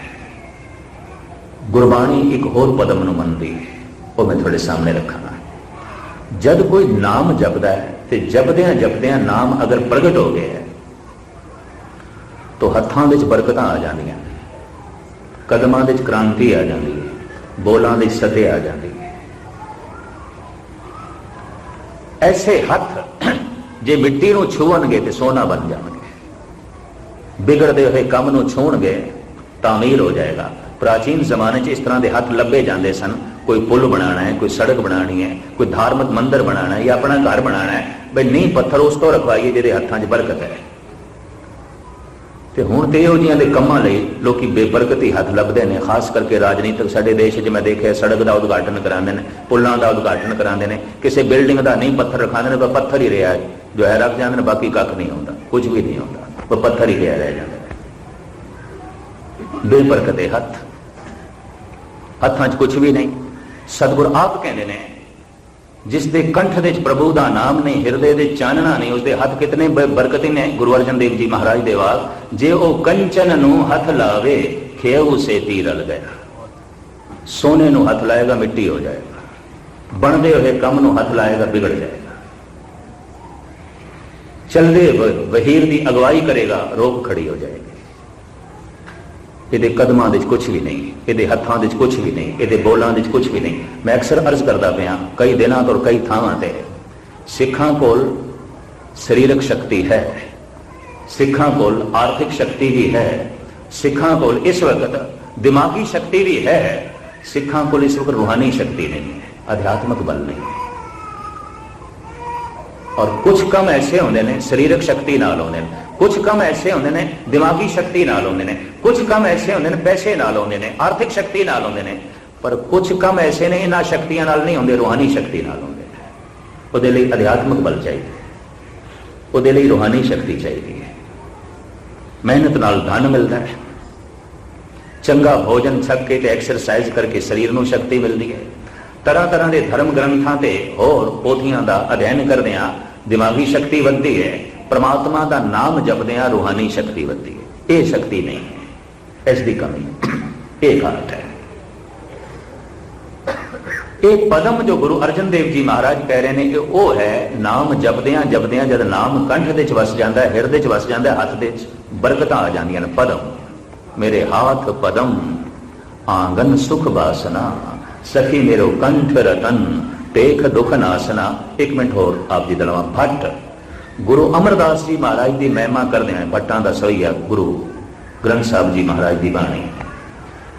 ਗੁਰਬਾਣੀ ਇੱਕ ਹੋਰ ਪਦਮ ਨੂੰ ਮੰਨਦੀ ਹੈ ਉਹ ਮੈਂ ਤੁਹਾਡੇ ਸਾਹਮਣੇ ਰੱਖਾਂਗਾ ਜਦ ਕੋਈ ਨਾਮ ਜਪਦਾ ਹੈ ਤੇ ਜਪਦਿਆਂ ਜਪਦਿਆਂ ਨਾਮ ਅਗਰ ਪ੍ਰਗਟ ਹੋ ਗਿਆ ਹੈ ਤਾਂ ਹੱਥਾਂ ਵਿੱਚ ਬਰਕਤਾਂ ਆ ਜਾਂਦੀਆਂ ਕਦਮਾਂ ਵਿੱਚ ਕ੍ਰਾਂਤੀ ਆ ਜਾਂਦੀ ਹੈ ਬੋਲਾਂ ਵਿੱਚ ਸਤੇ ਆ ਜਾਂਦੀ ਹੈ ਐਸੇ ਹੱਥ ਜੇ ਮਿੱਟੀ ਨੂੰ ਛੂਣਗੇ ਤੇ ਸੋਨਾ ਬਣ ਜਾਣਗੇ। ਵਿਗੜਦੇ ਹੋਏ ਕੰਮ ਨੂੰ ਛੂਣਗੇ ਤਾਮੀਲ ਹੋ ਜਾਏਗਾ। ਪ੍ਰਾਚੀਨ ਜ਼ਮਾਨੇ 'ਚ ਇਸ ਤਰ੍ਹਾਂ ਦੇ ਹੱਥ ਲੱਭੇ ਜਾਂਦੇ ਸਨ। ਕੋਈ ਪੁਲ ਬਣਾਉਣਾ ਹੈ, ਕੋਈ ਸੜਕ ਬਣਾਉਣੀ ਹੈ, ਕੋਈ ਧਾਰਮਿਕ ਮੰਦਿਰ ਬਣਾਉਣਾ ਹੈ ਜਾਂ ਆਪਣਾ ਘਰ ਬਣਾਉਣਾ ਹੈ। ਬਈ ਨਹੀਂ ਪੱਥਰ ਉਸ ਤੋਂ ਰਖਵਾਈਏ ਜਿਹਦੇ ਹੱਥਾਂ 'ਚ ਬਰਕਤ ਹੈ। ਤੇ ਹੁਣ ਤੇ ਇਹੋ ਜਿਹੀਆਂ ਦੇ ਕੰਮਾਂ ਲਈ ਲੋਕੀ ਬੇਬਰਕਤੀ ਹੱਥ ਲੱਭਦੇ ਨੇ, ਖਾਸ ਕਰਕੇ ਰਾਜਨੀਤਿਕ ਸਾਡੇ ਦੇਸ਼ 'ਚ ਮੈਂ ਦੇਖਿਆ, ਸੜਕ ਦਾ ਉਦਘਾਟਨ ਕਰਾਉਂਦੇ ਨੇ, ਪੁਲਾਂ ਦਾ ਉਦਘਾਟਨ ਕਰਾਉਂਦੇ ਨੇ, ਕਿਸੇ ਬਿਲਡਿੰਗ ਦਾ ਨਹੀਂ ਪੱਥਰ ਰਖਾਉਂਦੇ ਨੇ, ਪਰ ਪੱਥਰ ਹੀ ਰਿਹਾ ਜੋ ਹੈ ਰੱਖ ਜਾਂਦੇ ਨੇ, ਬਾਕੀ ਕੱਖ ਨਹੀਂ ਹੁੰਦਾ, ਕੁਝ ਵੀ ਨਹੀਂ ਹੁੰਦਾ ਉਹ ਪੱਥਰ ਹੀ ਰਿਹਾ ਰਹਿ ਜਾਂਦਾ। ਬੇਬਰਕਤੇ ਹੱਥ। ਹੱਥਾਂ 'ਚ ਕੁਝ ਵੀ ਨਹੀਂ। ਸਤਿਗੁਰ ਆਪ ਕਹਿੰਦੇ ਨੇ ਜਿਸ ਦੇ ਕੰਠ ਦੇ ਵਿੱਚ ਪ੍ਰਭੂ ਦਾ ਨਾਮ ਨਹੀਂ ਹਿਰਦੇ ਦੇ ਚਾਨਣਾ ਨਹੀਂ ਉਸ ਦੇ ਹੱਥ ਕਿਤਨੇ ਬਰਕਤੀ ਨੇ, ਗੁਰੂ ਅਰਜਨ ਦੇਵ ਜੀ ਮਹਾਰਾਜ ਦੇ ਵਾਲ। ਜੇ ਉਹ ਕੰਚਨ ਨੂੰ ਹੱਥ ਲਾਵੇ ਖੇਉ ਸੇਤੀ ਰਲ ਗਿਆ ਸੋਨੇ ਨੂੰ ਹੱਥ ਲਾਏਗਾ, ਮਿੱਟੀ ਹੋ ਜਾਏਗਾ। ਬਣਦੇ ਹੋਏ ਕੰਮ ਨੂੰ ਹੱਥ ਲਾਏਗਾ, ਵਿਗੜ ਜਾਏਗਾ। ਚੱਲਦੇ ਵਹੀਰ ਦੀ ਅਗਵਾਈ ਕਰੇਗਾ ਰੋਕ ਖੜੀ ਹੋ ਜਾਏਗੀ। ਇਹਦੇ ਕਦਮਾਂ ਵਿੱਚ ਕੁਝ ਵੀ ਨਹੀਂ, ਇਹਦੇ ਹੱਥਾਂ ਵਿੱਚ ਕੁਝ ਵੀ ਨਹੀਂ, ਇਹਦੇ ਬੋਲਾਂ ਵਿੱਚ ਕੁਝ ਵੀ ਨਹੀਂ। ਮੈਂ ਅਕਸਰ ਅਰਜ਼ ਕਰਦਾ ਪਿਆ, ਕਈ ਦਿਨਾਂ ਤੋਂ ਕਈ ਥਾਵਾਂ ਤੇ, ਸਿੱਖਾਂ ਕੋਲ ਸਰੀਰਕ ਸ਼ਕਤੀ ਹੈ, ਸਿੱਖਾਂ ਕੋਲ ਆਰਥਿਕ ਸ਼ਕਤੀ ਵੀ ਹੈ, ਸਿੱਖਾਂ ਕੋਲ ਇਸ ਵਕਤ ਦਿਮਾਗੀ ਸ਼ਕਤੀ ਵੀ ਹੈ, ਸਿੱਖਾਂ ਕੋਲ ਇਸ ਵਕਤ ਰੂਹਾਨੀ ਸ਼ਕਤੀ ਨਹੀਂ ਹੈ ਅਧਿਆਤਮਕ ਬਲ ਨਹੀਂ। ਹੈ ਔਰ ਕੁਝ ਕੰਮ ਐਸੇ ਹੁੰਦੇ ਨੇ, ਸਰੀਰਕ ਸ਼ਕਤੀ ਨਾਲ ਹੁੰਦੇ ਨੇ ਕੁਝ ਕੰਮ ਐਸੇ ਹੁੰਦੇ ਨੇ, ਦਿਮਾਗੀ ਸ਼ਕਤੀ ਨਾਲ ਹੁੰਦੇ ਨੇ ਕੁਝ ਕੰਮ ਐਸੇ ਹੁੰਦੇ ਨੇ, ਪੈਸੇ ਨਾਲ ਹੁੰਦੇ ਨੇ, ਆਰਥਿਕ ਸ਼ਕਤੀ ਨਾਲ ਹੁੰਦੇ ਨੇ, ਪਰ ਕੁਝ ਕੰਮ ਐਸੇ ਨੇ, ਇਹਨਾਂ ਸ਼ਕਤੀਆਂ ਨਾਲ ਨਹੀਂ ਹੁੰਦੇ, ਰੂਹਾਨੀ ਸ਼ਕਤੀ ਨਾਲ ਹੁੰਦੇ ਨੇ। ਉਹਦੇ ਲਈ ਅਧਿਆਤਮਿਕ ਬਲ ਚਾਹੀਦਾ ਉਹਦੇ ਲਈ ਰੂਹਾਨੀ ਸ਼ਕਤੀ ਚਾਹੀਦੀ ਹੈ। ਮਿਹਨਤ ਨਾਲ ਧਨ ਮਿਲਦਾ ਹੈ। ਚੰਗਾ ਭੋਜਨ ਛਕ ਕੇ ਤੇ ਐਕਸਰਸਾਈਜ਼ ਕਰਕੇ ਸਰੀਰ ਨੂੰ ਸ਼ਕਤੀ ਮਿਲਦੀ ਹੈ। ਤਰ੍ਹਾਂ ਤਰ੍ਹਾਂ ਦੇ ਧਰਮ ਗ੍ਰੰਥਾਂ ਤੇ ਹੋਰ ਪੋਥੀਆਂ ਦਾ ਅਧਿਐਨ ਕਰਦਿਆਂ ਦਿਮਾਗੀ ਸ਼ਕਤੀ ਵੱਧਦੀ ਹੈ। ਪ੍ਰਮਾਤਮਾ ਦਾ ਨਾਮ ਜਪਦਿਆਂ ਰੂਹਾਨੀ ਸ਼ਕਤੀ ਵੱਧਦੀ ਹੈ। ਇਹ ਸ਼ਕਤੀ ਨਹੀਂ ਹੈ। ਇਸ ਦੀ ਕਮੀ ਇਹ ਘਾਟ ਹੈ। ਇਹ ਪਦਮ ਜੋ ਗੁਰੂ ਅਰਜਨ ਦੇਵ ਜੀ ਮਹਾਰਾਜ ਕਹਿ ਰਹੇ ਨੇ ਕਿ ਉਹ ਹੈ ਨਾਮ ਜਪਦਿਆਂ ਜਪਦਿਆਂ ਜਦ ਨਾਮ ਕੰਠ ਦੇ ਚ ਵਸ ਜਾਂਦਾ ਹੈ ਹਿਰਦੇ ਚ ਵਸ ਜਾਂਦਾ ਹੈ ਹੱਥ ਦੇ ਚ ਬਰਕਤਾਂ ਆ ਜਾਂਦੀਆਂ ਨੇ। ਪਦਮ। ਮੇਰੇ ਹਾਥ ਪਦਮ, ਆਂਗਨ ਸੁਖ ਬਾਸਨਾ ਸਖੀ ਮੇਰੋ ਕੰਠ ਰਤਨ ਦੇਖ ਦੁਖ ਨਾਸਨਾ। ਇੱਕ ਮਿੰਟ ਹੋਰ ਆਪ ਜੀ ਦਲਵਾ ਭੱਟ ਗੁਰੂ ਅਮਰਦਾਸ ਜੀ ਮਹਾਰਾਜ ਦੀ ਮਹਿਮਾ ਕਰਦੇ ਆ ਭੱਟਾਂ ਦਾ ਸੋਈਆ ਗੁਰੂ ਗ੍ਰੰਥ ਸਾਹਿਬ ਜੀ ਮਹਾਰਾਜ ਦੀ ਬਾਣੀ।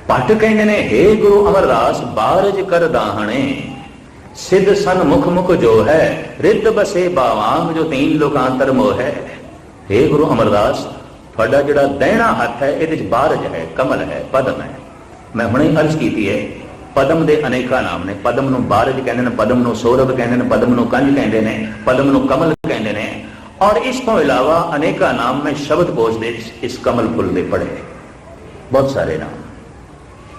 ਪੱਟ ਕਹਿੰਦੇ ਨੇ हे ਗੁਰੂ ਅਮਰਦਾਸ, ਬਾਰਜ ਕਰ ਦਾਹਣੇ। ਸਿੱਧ ਸਨ ਮੁਖ ਮੁਖ ਜੋ ਹੈ, ਰਿੱਧ ਬਸੇ ਬਾਵਾਂਗ ਜੋ ਤੀਨ ਲੋਕਾਂਤਰ ਮੋਹ ਹੈ। हे ਗੁਰੂ ਅਮਰਦਾਸ, ਤੁਹਾਡਾ ਜਿਹੜਾ ਦਹਿਣਾ ਹੱਥ ਹੈ, ਇਹਦੇ ਵਿੱਚ ਬਾਰਜ ਹੈ, ਕਮਲ ਹੈ, ਪਦਮ ਹੈ। ਮੈਂ ਹੁਣੇ ਅਰਜ਼ ਕੀਤੀ ਹੈ, ਪਦਮ ਦੇ ਅਨੇਕਾਂ ਨਾਮ ਨੇ। ਪਦਮ ਨੂੰ ਬਾਰਜ ਕਹਿੰਦੇ ਨੇ, ਪਦਮ ਨੂੰ ਸੌਰਭ ਕਹਿੰਦੇ ਨੇ, ਪਦਮ ਨੂੰ ਕੰਜ ਕਹਿੰਦੇ ਨੇ, ਪਦਮ ਨੂੰ ਕਮਲ ਕਹਿੰਦੇ ਨੇ। ਔਰ ਇਸ ਤੋਂ ਇਲਾਵਾ ਅਨੇਕਾਂ ਨਾਮ ਮੈਂ ਸ਼ਬਦ ਕੋਸ਼ ਦੇ ਇਸ ਕਮਲ ਫੁੱਲ ਦੇ ਪੜ੍ਹੇ ਬਹੁਤ ਸਾਰੇ ਨਾਮ।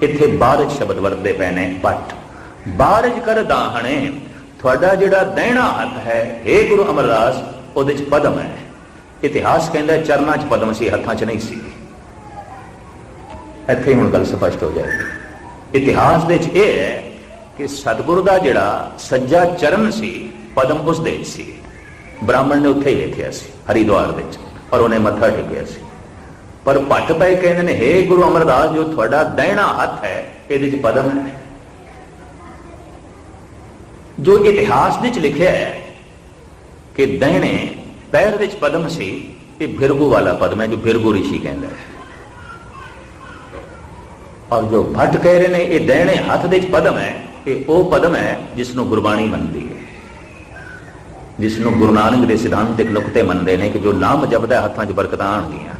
ਇੱਥੇ ਬਾਰਜ ਸ਼ਬਦ ਵਰਤਦੇ ਪਏ ਨੇ ਪੱਟ ਬਾਰਜ ਕਰ ਦਾਹਣੇ, ਤੁਹਾਡਾ ਜਿਹੜਾ ਦਹਿਣਾ ਹੱਥ ਹੈ हे ਗੁਰੂ ਅਮਰਦਾਸ, ਉਹਦੇ ਚ ਪਦਮ ਹੈ। ਇਤਿਹਾਸ ਕਹਿੰਦਾ ਚਰਨਾਂ ਚ ਪਦਮ ਸੀ, ਹੱਥਾਂ ਚ ਨਹੀਂ ਸੀ। ਇੱਥੇ ਹੁਣ ਗੱਲ ਸਪਸ਼ਟ ਹੋ ਜਾਏਗੀ। ਇਤਿਹਾਸ ਦੇ ਚ ਇਹ ਹੈ ਕਿ ਸਤਿਗੁਰੂ ਦਾ ਜਿਹੜਾ ਸੱਜਾ ਚਰਨ ਸੀ, ਪਦਮ ਉਸ ਦੇ ਸੀ। ਬ੍ਰਾਹਮਣ ਨੇ ਉੱਥੇ ਹੀ ਵੇਖਿਆ ਸੀ, ਹਰੀਦੁਆਰ ਵਿੱਚ, ਔਰ ਉਹਨੇ ਮੱਥਾ ਟੇਕਿਆ ਸੀ। ਪਰ ਭੱਟ ਪਏ ਕਹਿੰਦੇ ਨੇ हे ਗੁਰੂ ਅਮਰਦਾਸ, ਜੋ ਤੁਹਾਡਾ ਦਹਿਣਾ ਹੱਥ ਹੈ, ਇਹਦੇ ਵਿੱਚ ਪਦਮ ਹੈ। ਜੋ ਇਤਿਹਾਸ ਵਿੱਚ ਲਿਖਿਆ ਹੈ ਕਿ ਦਹਿਣੇ ਪੈਰ ਵਿੱਚ ਪਦਮ ਸੀ, ਇਹ ਭਿਰਗੂ ਵਾਲਾ ਪਦਮ ਹੈ, ਜੋ ਭਿਰਗੂ ਰਿਸ਼ੀ ਕਹਿੰਦਾ ਹੈ। ਔਰ ਜੋ ਭੱਟ ਕਹਿ ਰਹੇ ਨੇ, ਇਹ ਦਹਿਣੇ ਹੱਥ ਦੇ ਵਿੱਚ ਪਦਮ ਹੈ, ਇਹ ਉਹ ਪਦਮ ਹੈ, ਜਿਸ ਨੂੰ ਗੁਰਬਾਣੀ ਮੰਨਦੀ ਹੈ। ਜਿਸ ਨੂੰ ਗੁਰੂ ਨਾਨਕ ਦੇ ਸਿਧਾਂਤਿਕ ਨੁਕਤੇ ਮੰਨਦੇ ਨੇ ਕਿ ਜੋ ਨਾਮ ਜਪਦਾ ਹੱਥਾਂ 'ਚ ਬਰਕਤਾਂ ਆਣਗੀਆਂ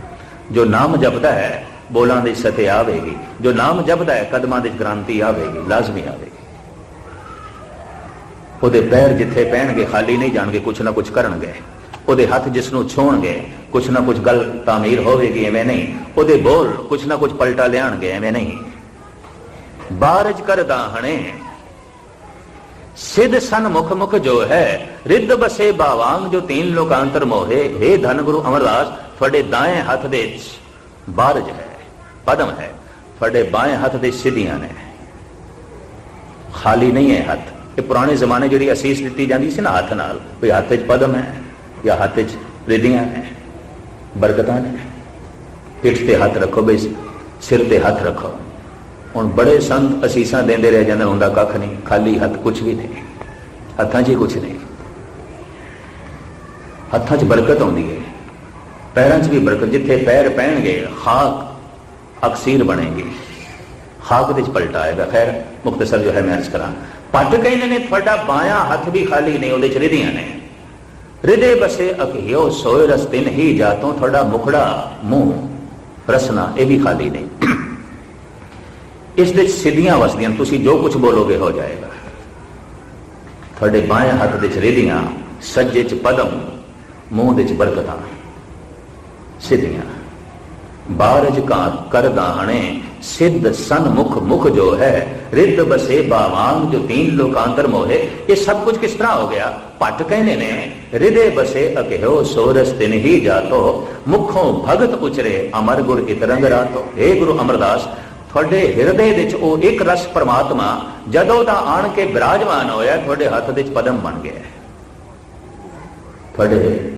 ਜੋ ਨਾਮ ਜਪਦਾ ਹੈ, ਬੋਲਾਂ ਦੇ ਸਤੇ ਆਵੇਗੀ। ਜੋ ਨਾਮ ਜਪਦਾ ਹੈ, ਕਦਮਾਂ ਦੇ ਗ੍ਰਾਂਤੀ ਆਵੇਗੀ, ਲਾਜ਼ਮੀ ਆਵੇਗੀ। ਉਹਦੇ ਪੈਰ ਜਿੱਥੇ ਪੈਣਗੇ, ਖਾਲੀ ਨਹੀਂ ਜਾਣਗੇ, ਕੁਛ ਨਾ ਕੁਛ ਕਰਨਗੇ। ਉਹਦੇ ਹੱਥ ਜਿਸ ਨੂੰ ਛੋਣਗੇ ਕੁਛ ਨਾ ਕੁਛ ਗੱਲ ਤਾਮੀਰ ਹੋਵੇਗੀ, ਐਵੇਂ ਨਹੀਂ। ਉਹਦੇ ਬੋਲ ਕੁਛ ਨਾ ਕੁਛ ਪਲਟਾ ਲਿਆਣਗੇ, ਐਵੇਂ ਨਹੀਂ। ਬਾਰਜ ਕਰ ਹਣੇ सिद्ध सन मुख मुख जो है ਰਿੱਧ ਬਸੇ ਬਾਵਾਂਗ ਜੋ ਤੀਨ ਲੋਕਾਂਤਰ ਮੋਹੇ हे ਧਨ ਗੁਰੂ ਅਮਰਦਾਸ ਤੁਹਾਡੇ ਦਾएं ਹੱਥ ਦੇ ਬਾਰਜ ਹੈ, ਪਦਮ ਹੈ ਤੁਹਾਡੇ ਬਾएं ਹੱਥ ਦੇ ਸਿੱਧੀਆਂ ਨੇ। ਖਾਲੀ ਨਹੀਂ ਹੈ ਹੱਥ, ਇਹ ਪੁਰਾਣੇ ਜ਼ਮਾਨੇ ਜਿਹੜੀ ਅਸੀਸ ਦਿੱਤੀ ਜਾਂਦੀ ਸੀ ਨਾ ਹੱਥ ਨਾਲ ਕੋਈ ਹੱਥ 'ਚ ਪਦਮ ਹੈ, ਜਾਂ ਹੱਥ 'ਚ ਰਿੱਧੀਆਂ ਨੇ, ਬਰਕਤਾਂ ਨੇ। ਪਿੱਠ ਤੇ ਹੱਥ ਰੱਖੋ ਬਈ ਸਿਰ ਤੇ ਹੱਥ ਰੱਖੋ। ਹੁਣ ਬੜੇ ਸੰਤ ਅਸੀਸਾਂ ਦਿੰਦੇ ਰਹਿ ਜਾਂਦੇ, ਹੁੰਦਾ ਕੱਖ ਨਹੀਂ, ਖਾਲੀ ਹੱਥ ਕੁਝ ਵੀ ਨਹੀਂ, ਹੱਥਾਂ 'ਚ ਹੀ ਕੁਝ ਨਹੀਂ। ਹੱਥਾਂ 'ਚ ਬਰਕਤ ਆਉਂਦੀ ਹੈ, ਪੈਰਾਂ 'ਚ ਵੀ ਬਰਕਤ, ਜਿੱਥੇ ਪੈਰ ਪੈਣਗੇ ਖਾਕ ਅਕਸੀਰ ਬਣੇਗੀ। ਖਾਕ ਦੇ 'ਚ ਪਲਟਾ ਆਏਗਾ। ਖੈਰ ਮੁਖਤਸਰ ਜੋ ਹੈ, ਮੈਂ ਅਰਜ਼ ਕਰਾਂ, ਪੱਟ ਕਹਿੰਦੇ ਨੇ, ਤੁਹਾਡਾ ਬਾयां ਹੱਥ ਵੀ ਖਾਲੀ ਨਹੀਂ ਉਹਦੇ 'ਚ ਰਿਧੀਆਂ ਨੇ। ਰਿਦੇ ਬਸੇ ਅਕਿਓ ਸੋਏ ਰਸਤੇ ਨਹੀਂ ਜਾਤੋਂ, ਤੁਹਾਡਾ ਮੁਖੜਾ ਮੂੰਹ ਰਸਨਾ, ਇਹ ਵੀ ਖਾਲੀ ਨਹੀਂ ਇਸ ਦੇ ਸਿੱਧੀਆਂ ਵਸਦੀਆਂ, ਤੁਸੀਂ ਜੋ ਕੁਝ ਬੋਲੋਗੇ ਹੋ ਜਾਏਗਾ। ਤੁਹਾਡੇ ਬਾएं ਹੱਥ ਦੇ ਚ ਰੇਦੀਆਂ ਸੱਜੇ ਚ ਪਦਮ, ਮੂੰਹ ਦੇ ਚ ਬਰਕਤਾਂ। ਸਿੱਧੀਆਂ। ਬਾਰਜ ਕਾ ਕਰ ਸਿੱਧ ਸਨ ਮੁਖ ਜੋ ਹੈ, ਰਿੱਧ ਬਸੇ ਬਾਵਾਂਗ ਜੋ ਤੀਨ ਲੋਕਾਂਤਰ ਮੋਹੇ। ਇਹ ਸਭ ਕੁਝ ਕਿਸ ਤਰ੍ਹਾਂ ਹੋ ਗਿਆ? ਪੱਟ ਕਹਿੰਦੇ ਨੇ, ਰਿਦੇ ਬਸੇ ਅਕਿਓ ਸੋਰਸ ਤਿਨ ਹੀ ਜਾਤੋ, ਮੁਖੋਂ ਭਗਤ ਉਚਰੇ ਅਮਰ ਗੁਰ ਇਤਰੰਗ ਰਾਤੋ। ਏ ਗੁਰੂ ਅਮਰਦਾਸ ਤੁਹਾਡੇ ਹਿਰਦੇ ਵਿੱਚ ਉਹ ਇੱਕ ਰਸ ਪ੍ਰਮਾਤਮਾ, ਜਦੋਂ ਦਾ ਆਣ ਕੇ ਬਿਰਾਜਮਾਨ ਹੋਇਆ, ਤੁਹਾਡੇ ਹੱਥ ਵਿੱਚ ਪਦਮ ਬਣ ਗਿਆ ਤੁਹਾਡੇ